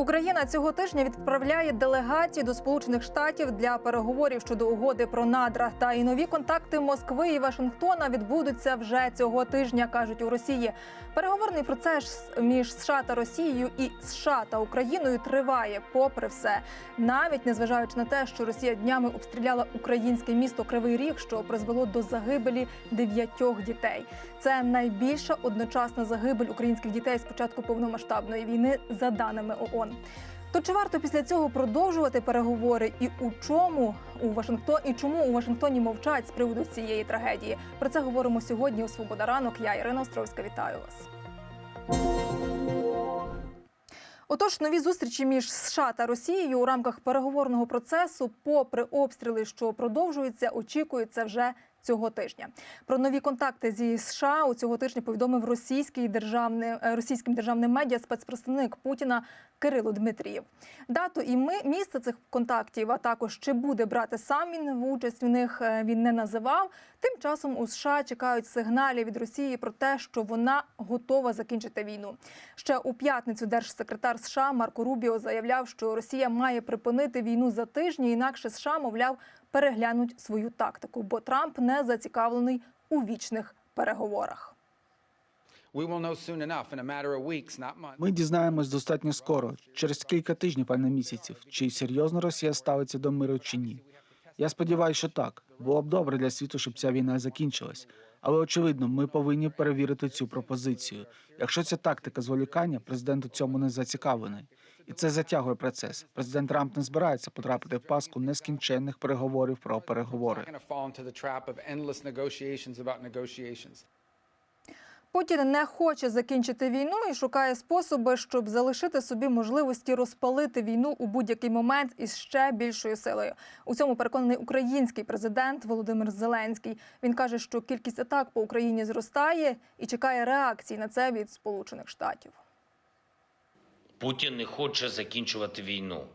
Україна цього тижня відправляє делегацію до Сполучених Штатів для переговорів щодо угоди про надра. Та і нові контакти Москви і Вашингтона відбудуться вже цього тижня, кажуть у Росії. Переговорний процес між США та Росією і США та Україною триває, попри все, навіть незважаючи на те, що Росія днями обстріляла українське місто Кривий Ріг, що призвело до загибелі дев'ятьох дітей. Це найбільша одночасна загибель українських дітей з початку повномасштабної війни, за даними ООН. То чи варто після цього продовжувати переговори? І у чому у Вашингтоні і чому у Вашингтоні мовчать з приводу цієї трагедії? Про це говоримо сьогодні у Свобода ранок. Я Ірина Островська. Вітаю вас. Отож, нові зустрічі між США та Росією у рамках переговорного процесу, попри обстріли, що продовжуються, очікуються вже цього тижня. Про нові контакти зі США у цього тижня повідомив російський державний е, російським державним медіа спецпредставник Путіна Кирило Дмитрієв. Дату і ми місце цих контактів, а також чи буде брати сам він в участь в них, е, він не називав. Тим часом у США чекають сигналів від Росії про те, що вона готова закінчити війну. Ще у п'ятницю держсекретар США Марко Рубіо заявляв, що Росія має припинити війну за тижні, інакше США, мовляв, переглянуть свою тактику, бо Трамп не зацікавлений у вічних переговорах. Ми дізнаємось достатньо скоро, через кілька тижнів, а не місяців, чи серйозно Росія ставиться до миру чи ні. Я сподіваюся, що так. Було б добре для світу, щоб ця війна закінчилась. Але очевидно, ми повинні перевірити цю пропозицію. Якщо ця тактика зволікання, президент у цьому не зацікавлений, і це затягує процес. Президент Трамп не збирається потрапити в паску нескінченних переговорів про переговори. Путін не хоче закінчити війну і шукає способи, щоб залишити собі можливості розпалити війну у будь-який момент із ще більшою силою. У цьому переконаний український президент Володимир Зеленський. Він каже, що кількість атак по Україні зростає і чекає реакції на це від Сполучених Штатів. Путін не хоче закінчувати війну.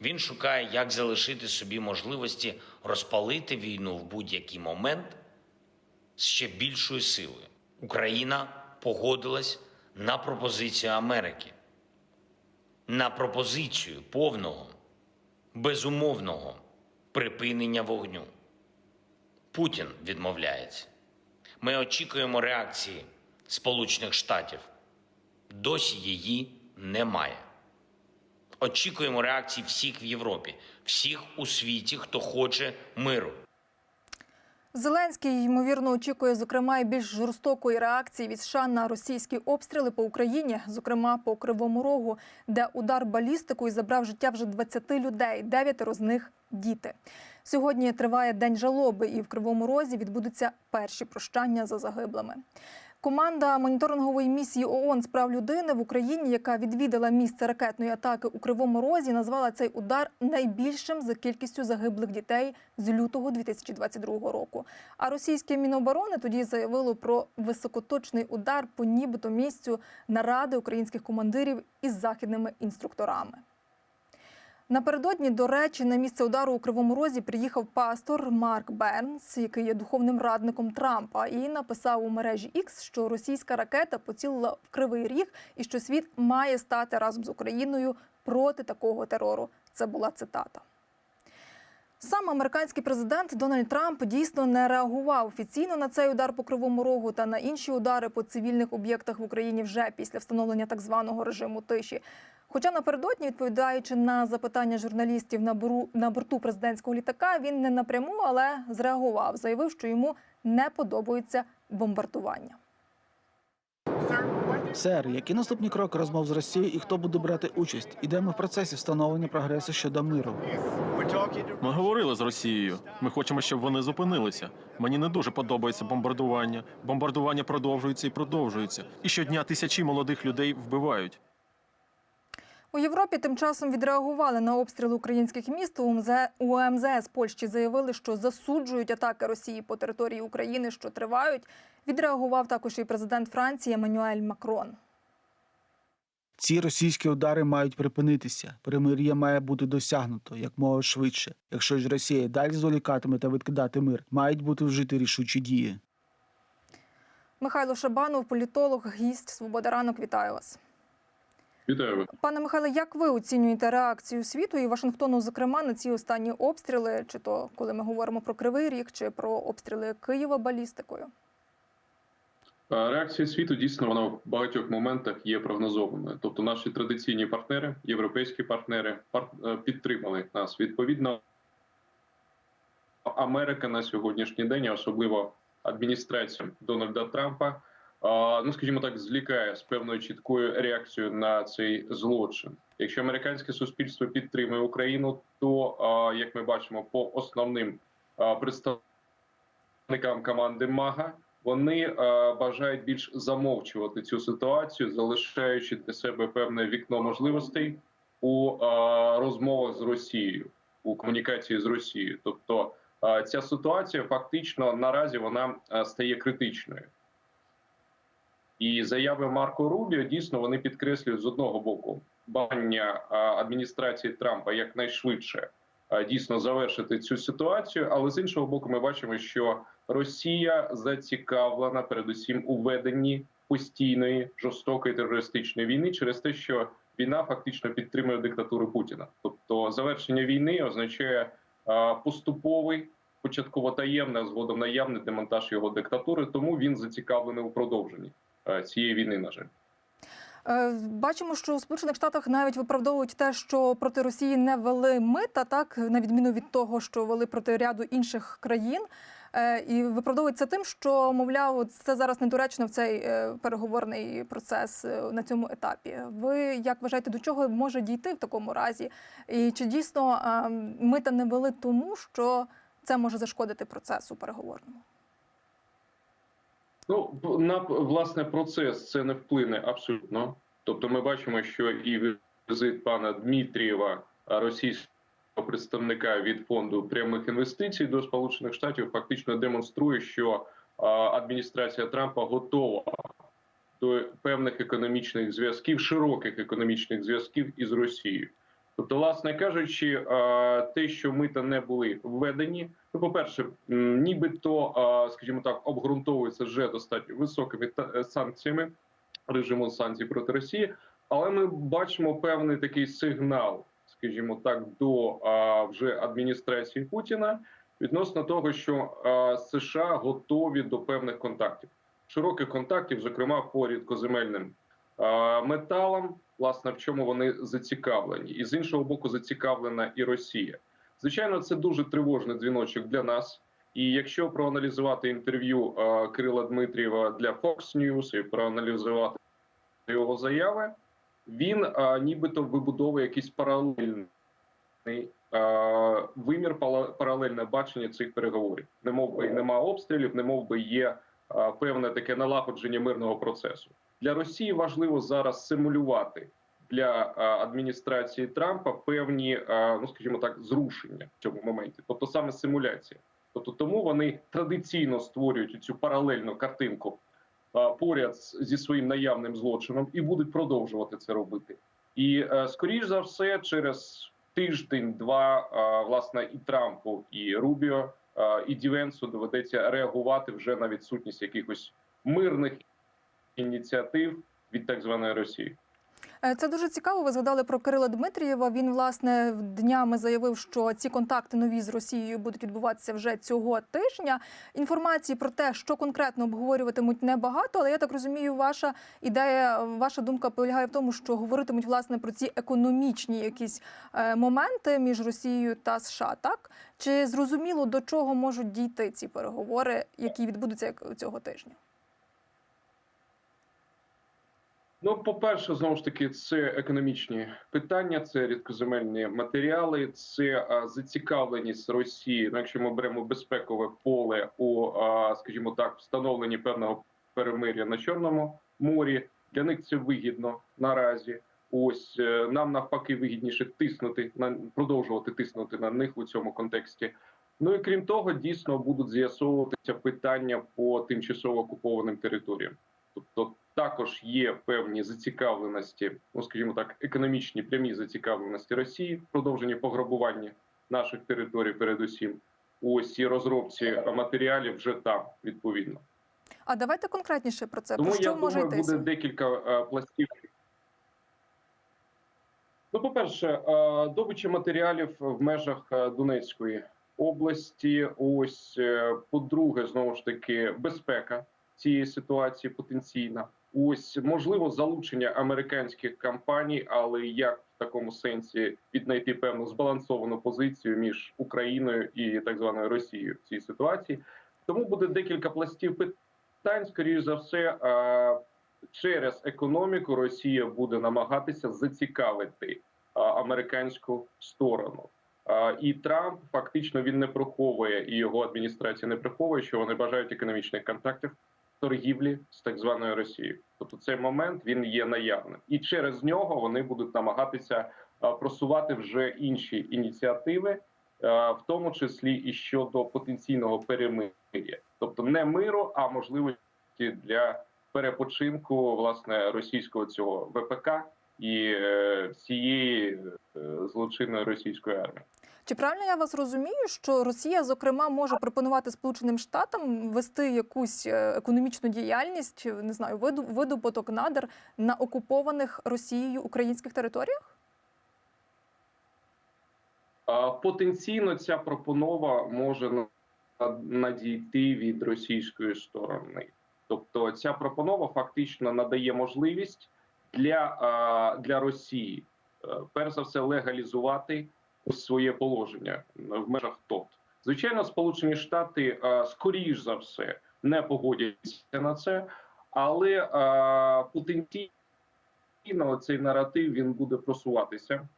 Він шукає, як залишити собі можливості розпалити війну в будь-який момент з ще більшою силою. Україна погодилась на пропозицію Америки, на пропозицію повного, безумовного припинення вогню. Путін відмовляється. Ми очікуємо реакції Сполучених Штатів. Досі її немає. Очікуємо реакції всіх в Європі, всіх у світі, хто хоче миру. Зеленський ймовірно очікує, зокрема, і більш жорстокої реакції від США на російські обстріли по Україні, зокрема по Кривому Рогу, де удар балістикою забрав життя вже 20 людей, дев'ятеро з них діти. Сьогодні триває день жалоби, і в Кривому Розі відбудуться перші прощання за загиблими. Команда моніторингової місії ООН з прав людини в Україні, яка відвідала місце ракетної атаки у Кривому Розі, назвала цей удар найбільшим за кількістю загиблих дітей з лютого 2022 року. А російське міноборони тоді заявило про високоточний удар по нібито місцю наради українських командирів із західними інструкторами. Напередодні, до речі, на місце удару у Кривому Розі приїхав пастор Марк Бернс, який є духовним радником Трампа, і написав у мережі X, що російська ракета поцілила в Кривий Ріг і що світ має стати разом з Україною проти такого терору. Це була цитата. Сам американський президент Дональд Трамп дійсно не реагував офіційно на цей удар по кривому рогу та на інші удари по цивільних об'єктах в Україні вже після встановлення так званого режиму тиші. Хоча напередодні, відповідаючи на запитання журналістів на бору на борту президентського літака, він не напряму, але зреагував, заявив, що йому не подобаються бомбардування. Сер, які наступні кроки розмов з Росією і хто буде брати участь? Ідемо в процесі встановлення прогресу щодо миру. Ми говорили з Росією. Ми хочемо, щоб вони зупинилися. Мені не дуже подобається бомбардування. Бомбардування продовжується і продовжується. І щодня тисячі молодих людей вбивають. У Європі тим часом відреагували на обстріли українських міст. У МЗС Польщі заявили, що засуджують атаки Росії по території України, що тривають. Відреагував також і президент Франції Еммануель Макрон. Ці російські удари мають припинитися. Перемир'я має бути досягнуто якмога швидше. Якщо ж Росія далі зволікатиме та відкидати мир, мають бути вжиті рішучі дії. Михайло Шабанов, політолог, гість Свобода ранок. Вітаю вас. Вітаю вас. Пане Михайле, як ви оцінюєте реакцію світу і Вашингтону, зокрема, на ці останні обстріли, чи то коли ми говоримо про Кривий Ріг, чи про обстріли Києва балістикою? Реакція світу дійсно вона в багатьох моментах є прогнозованою. Тобто, наші традиційні партнери, європейські партнери, пар- е, підтримали нас. Відповідно, Америка на сьогоднішній день, особливо адміністрація Дональда Трампа, ну скажімо так, звлікає з певною чіткою реакцією на цей злочин. Якщо американське суспільство підтримує Україну, то як ми бачимо по основним представникам команди МАГА, вони е, бажають більш замовчувати цю ситуацію, залишаючи для себе певне вікно можливостей у е, розмовах з Росією, у комунікації з Росією. Тобто е, ця ситуація фактично наразі вона стає критичною. І заяви Марко Рубіо дійсно вони підкреслюють з одного боку бажання е, адміністрації Трампа якнайшвидше дійсно завершити цю ситуацію, але з іншого боку, ми бачимо, що Росія зацікавлена передусім у веденні постійної жорстокої терористичної війни через те, що війна фактично підтримує диктатуру Путіна. Тобто завершення війни означає е, поступовий, початково таємний, а згодом наявний демонтаж його диктатури. Тому він зацікавлений у продовженні е, цієї війни. На жаль. Е, Бачимо, що у Сполучених Штатах навіть виправдовують те, що проти Росії не ввели мита, так на відміну від того, що вели проти ряду інших країн. Е, І виправдовують це тим, що мовляв, це зараз недоречно в цей е, переговорний процес е, на цьому етапі. Ви як вважаєте, до чого може дійти в такому разі? І чи дійсно е, мита не вели тому, що це може зашкодити процесу переговорному? Ну на власне процес це не вплине абсолютно. Тобто, ми бачимо, що і візит пана Дмитрієва, російського представника від фонду прямих інвестицій до Сполучених Штатів, фактично демонструє, що адміністрація Трампа готова до певних економічних зв'язків, широких економічних зв'язків із Росією. Тобто, власне кажучи, те, що мита не були введені, ну, по-перше, нібито, скажімо так, обґрунтовується вже достатньо високими е, санкціями режиму санкцій проти Росії, але ми бачимо певний такий сигнал, скажімо так, до вже адміністрації Путіна відносно того, що США готові до певних контактів, широких контактів, зокрема по рідкоземельним металам, власне, в чому вони зацікавлені, і з іншого боку, зацікавлена і Росія. Звичайно, це дуже тривожний дзвіночок для нас. І якщо проаналізувати інтерв'ю Кирила Дмитрієва для Fox News і проаналізувати його заяви, він е, нібито вибудовує якийсь паралельний е, вимір, паралельне бачення цих переговорів. Не мов би нема обстрілів, не мов би є е, певне таке налагодження мирного процесу. Для Росії важливо зараз симулювати для е, адміністрації Трампа певні, е, ну скажімо так, зрушення в цьому моменті, тобто саме симуляція. Тобто тому вони традиційно створюють цю паралельну картинку а, поряд зі своїм наявним злочином і будуть продовжувати це робити. І е, скоріш за все, через тиждень-два, а, власне, і Трампу, і Рубіо, і Дівенсу доведеться реагувати вже на відсутність якихось мирних ініціатив від так званої Росії. Е, Це дуже цікаво. Ви згадали про Кирила Дмитрієва. Він власне днями заявив, що ці контакти нові з Росією будуть відбуватися вже цього тижня. Інформації про те, що конкретно обговорюватимуть, небагато, але я так розумію, ваша ідея, ваша думка полягає в тому, що говоритимуть власне про ці економічні якісь е, моменти між Росією та США. Так чи зрозуміло до чого можуть дійти ці переговори, які відбудуться цього тижня? Ну, по-перше, знову ж таки, це економічні питання, це рідкоземельні матеріали, це а, зацікавленість Росії. Ну, якщо ми беремо безпекове поле у, а, скажімо так, встановленні певного перемир'я на Чорному морі. Для них це вигідно наразі. Ось е, нам навпаки вигідніше тиснути на продовжувати тиснути на них у цьому контексті. Ну і крім того, дійсно будуть з'ясовуватися питання по тимчасово окупованим територіям. Тобто також є певні зацікавленості, ну скажімо так, економічні прямі зацікавленості Росії в продовженні пограбування наших територій, передусім ось і розробці матеріалів вже там відповідно. А давайте конкретніше про це. Тому про що я може думаю, йтися? буде декілька е, пластів. Ну, по-перше, е, добича матеріалів в межах е, Донецької області. Ось по-друге, знову ж таки, безпека цієї ситуації потенційна. Ось можливо залучення американських компаній, але як в такому сенсі віднайти певну збалансовану позицію між Україною і так званою Росією в цій ситуації. Тому буде декілька пластів питань. Скоріше за все, через економіку Росія буде намагатися зацікавити американську сторону. І Трамп фактично він не приховує, і його адміністрація не приховує, що вони бажають економічних контактів торгівлі з так званою Росією. Тобто цей момент він є наявним, і через нього вони будуть намагатися просувати вже інші ініціативи, в тому числі і щодо потенційного перемир'я, тобто не миру, а можливості для перепочинку власне російського цього ВПК і е, всієї е, злочинної російської армії. Чи правильно я вас розумію, що Росія, зокрема, може пропонувати Сполученим Штатам вести якусь е, економічну діяльність, не знаю, видобуток надр на окупованих Росією українських територіях? Потенційно ця пропонова може надійти від російської сторони. Тобто, ця пропонова фактично надає можливість для, для Росії, е, перш за все, легалізувати своє положення в межах ТОТ. Звичайно, Сполучені Штати е, скоріш за все не погодяться на це, але е, потенційно цей наратив він буде просуватися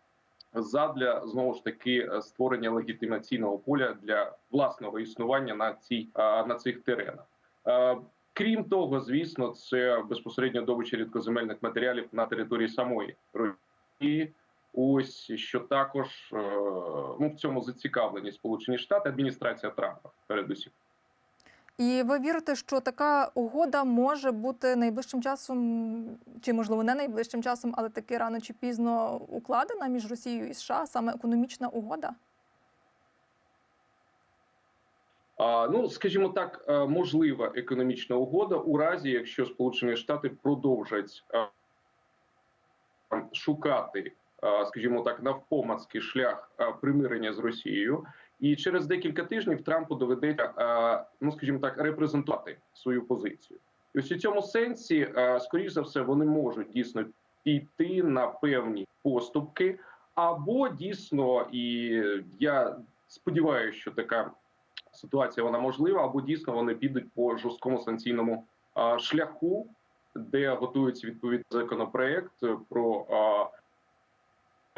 задля знову ж таки е, створення легітимаційного поля для власного існування на цій на цих теренах. Крім того, звісно, це безпосередньо добича рідкоземельних матеріалів на території самої Росії. Ось що також е, ну в цьому зацікавлені Сполучені Штати, адміністрація Трампа, передусім. І ви вірите, що така угода може бути найближчим часом, чи можливо не найближчим часом, але таки рано чи пізно укладена між Росією і США, саме економічна угода? А, ну, скажімо так, е, можлива економічна угода у разі, якщо Сполучені Штати продовжать е, шукати, скажімо так, навпомацький шлях примирення з Росією, і через декілька тижнів Трампу доведеться, ну скажімо так, репрезентувати свою позицію. І ось у цьому сенсі, скоріш за все, вони можуть дійсно піти на певні поступки, або дійсно, і я сподіваюся, що така ситуація вона можлива, або дійсно вони підуть по жорсткому санкційному шляху, де готується відповідний законопроект про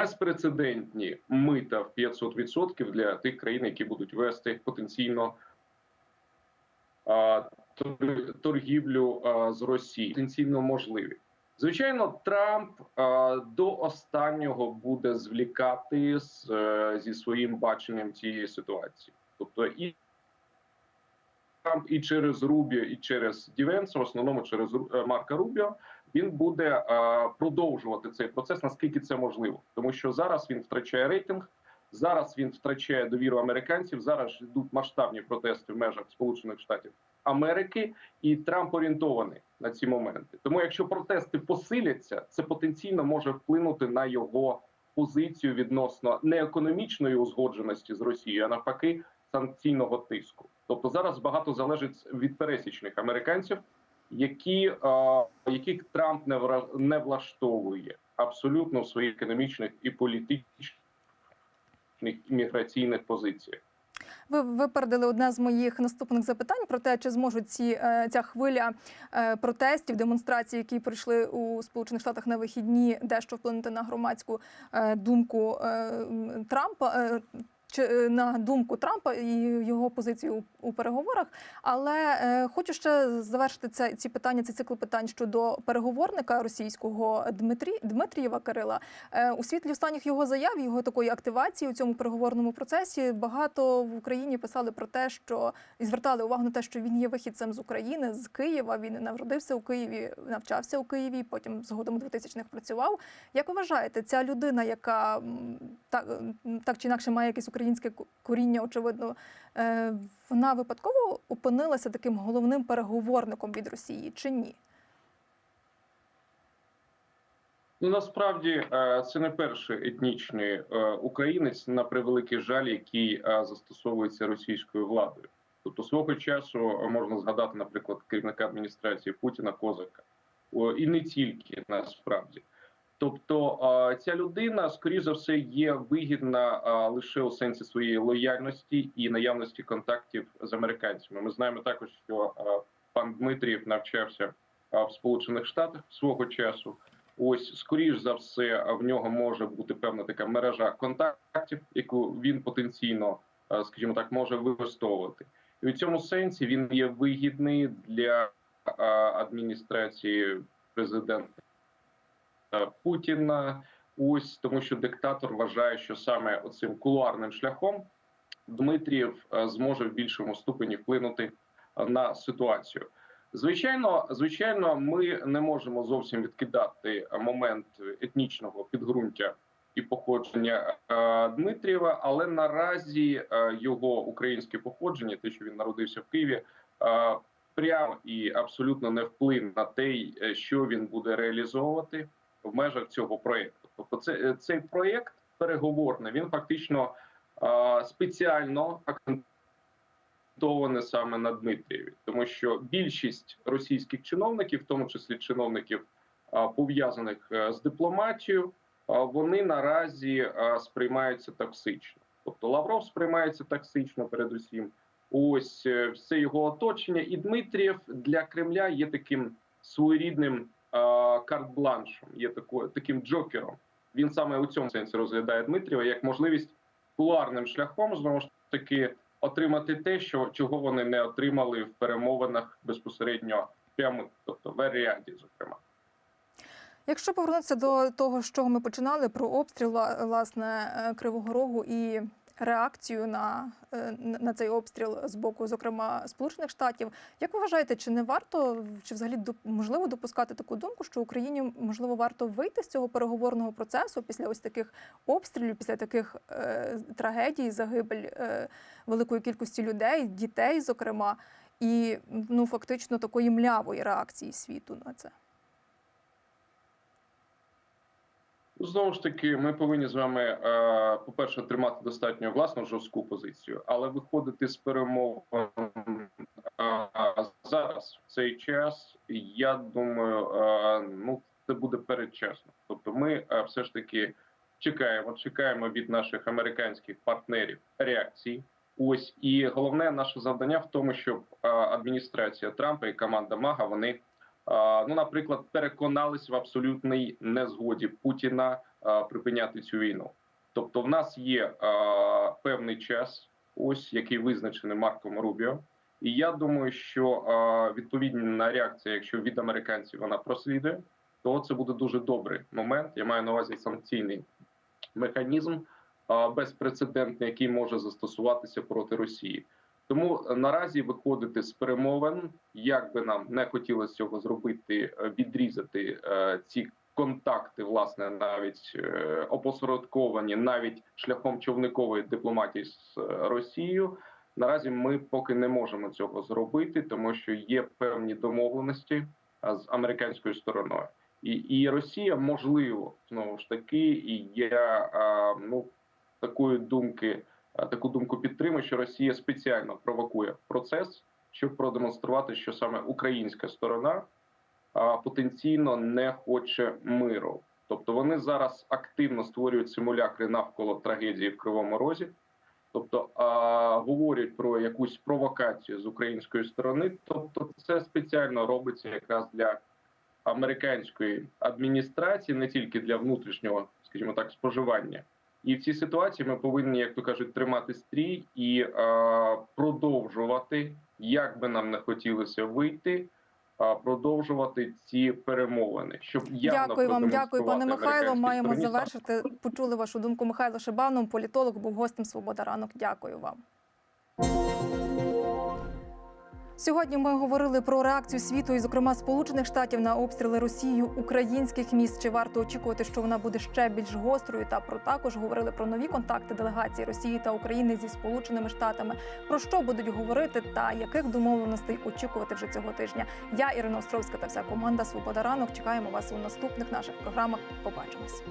безпрецедентні мита в 500% для тих країн, які будуть вести потенційно торгівлю з Росією, потенційно можливі. Звичайно, Трамп до останнього буде звлікати з, е, зі своїм баченням цієї ситуації. Тобто і Трамп і через Рубіо, і через Дівенса, в основному через е, Марка Рубіо, він буде е, продовжувати цей процес, наскільки це можливо, тому що зараз він втрачає рейтинг, зараз він втрачає довіру американців. Зараз йдуть масштабні протести в межах Сполучених Штатів Америки, і Трамп орієнтований на ці моменти. Тому, якщо протести посиляться, це потенційно може вплинути на його позицію відносно не економічної узгодженості з Росією, а навпаки, санкційного тиску. Тобто зараз багато залежить від пересічних американців, які яких Трамп не не влаштовує абсолютно в своїх економічних і політичних міграційних позиціях. Ви випередили одне з моїх наступних запитань про те, чи зможуть ці е, ця хвиля е, протестів, демонстрацій, які прийшли у Сполучених Штатах на вихідні, дещо вплинути на громадську е, думку Трампа. Е, на думку Трампа і його позицію у, переговорах, але е, хочу ще завершити це ці питання, цей цикл питань щодо переговорника російського Дмитрі Дмитрієва Кирила. Е, у світлі останніх його заяв, його такої активації у цьому переговорному процесі багато в Україні писали про те, що і звертали увагу на те, що він є вихідцем з України, з Києва. Він народився у Києві, навчався у Києві, потім згодом у 2000-х працював. Як ви вважаєте, ця людина, яка так, так чи інакше має якесь українське коріння, очевидно, е, вона випадково опинилася таким головним переговорником від Росії чи ні? Ну насправді е, це не перший етнічний е, українець на превеликий жаль, який застосовується російською владою. Тобто свого часу можна згадати, наприклад, керівника адміністрації Путіна Козака, і не тільки насправді. Тобто ця людина, скоріш за все, є вигідна лише у сенсі своєї лояльності і наявності контактів з американцями. Ми знаємо також, що пан Дмитрієв навчався в Сполучених Штатах свого часу. Ось, скоріш за все, в нього може бути певна така мережа контактів, яку він потенційно, скажімо так, може використовувати. І в цьому сенсі він є вигідний для адміністрації президента Путіна. Ось тому, що диктатор вважає, що саме оцим кулуарним шляхом Дмитрієв е, зможе в більшому ступені вплинути е, на ситуацію. Звичайно, звичайно, ми не можемо зовсім відкидати момент етнічного підґрунтя і походження е, Дмитрієва, але наразі е, його українське походження, те, що він народився в Києві, е, прямо і абсолютно не вплине на те, е, що він буде реалізовувати в межах цього проєкту. Тобто, це е, цей проєкт переговорний. Він фактично е, спеціально акцентований саме на Дмитрієві, тому що більшість російських чиновників, в тому числі чиновників а, пов'язаних е, з дипломатією, а, вони наразі а, сприймаються токсично. Тобто Лавров сприймається токсично, передусім. Ось е, все його оточення, і Дмитрієв для Кремля є таким своєрідним карт-бланшем, є тако, таким джокером. Він саме у цьому сенсі розглядає Дмитрієва як можливість кулуарним шляхом знову ж таки отримати те, що чого вони не отримали в перемовинах безпосередньо прямо, тобто в Еріаді, зокрема. Якщо повернутися до того, з чого ми починали, про обстріл власне е, Кривого Рогу і реакцію на, е, на цей обстріл з боку, зокрема, Сполучених Штатів, як ви вважаєте, чи не варто чи взагалі можливо допускати таку думку, що Україні можливо варто вийти з цього переговорного процесу після ось таких обстрілів, після таких е, трагедій, загибель е, великої кількості людей, дітей, зокрема, і ну фактично такої млявої реакції світу на це? Ну, Знову ж таки, ми повинні з вами, е, по-перше, тримати достатньо власну жорстку позицію, але виходити з перемов е, зараз в цей час, я думаю, е, ну це буде передчасно. Тобто, ми все ж таки чекаємо, чекаємо від наших американських партнерів реакції. Ось і головне наше завдання в тому, щоб адміністрація Трампа і команда Мага вони ну, наприклад, переконались в абсолютній незгоді Путіна припиняти цю війну. Тобто, в нас є певний час, ось який визначений Марком Рубіо. І я думаю, що відповідна реакція, якщо від американців вона прослідує, то це буде дуже добрий момент. Я маю на увазі санкційний механізм безпрецедентний, який може застосуватися проти Росії. Тому наразі виходити з перемовин, як би нам не хотілося цього зробити, е, відрізати е, ці контакти, власне, навіть е, опосередковані, навіть шляхом човникової дипломатії з е, Росією. Наразі ми поки не можемо цього зробити, тому що є певні домовленості з американською стороною, і, і Росія можливо знову ж таки, і я ну такої думки. А, таку думку підтримує, що Росія спеціально провокує процес, щоб продемонструвати, що саме українська сторона потенційно не хоче миру. Тобто вони зараз активно створюють симулякри навколо трагедії в Кривому Розі, тобто а, говорять про якусь провокацію з української сторони. Тобто, це спеціально робиться якраз для американської адміністрації, не тільки для внутрішнього, скажімо так, споживання. І в цій ситуації ми повинні, як то кажуть, тримати стрій і е, продовжувати, як би нам не хотілося вийти, а продовжувати ці перемовини, щоб явно Дякую вам, дякую, пане Михайло. Маємо стороні завершити. Почули вашу думку. Михайло Шибанов, політолог, був гостем Свобода ранок. Дякую вам. Сьогодні ми говорили про реакцію світу і, зокрема, Сполучених Штатів на обстріли Росією українських міст. Чи варто очікувати, що вона буде ще більш гострою? Та про також говорили про нові контакти делегації Росії та України зі Сполученими Штатами. Про що будуть говорити та яких домовленостей очікувати вже цього тижня? Я Ірина Островська та вся команда Свобода ранок. Чекаємо вас у наступних наших програмах. Побачимось.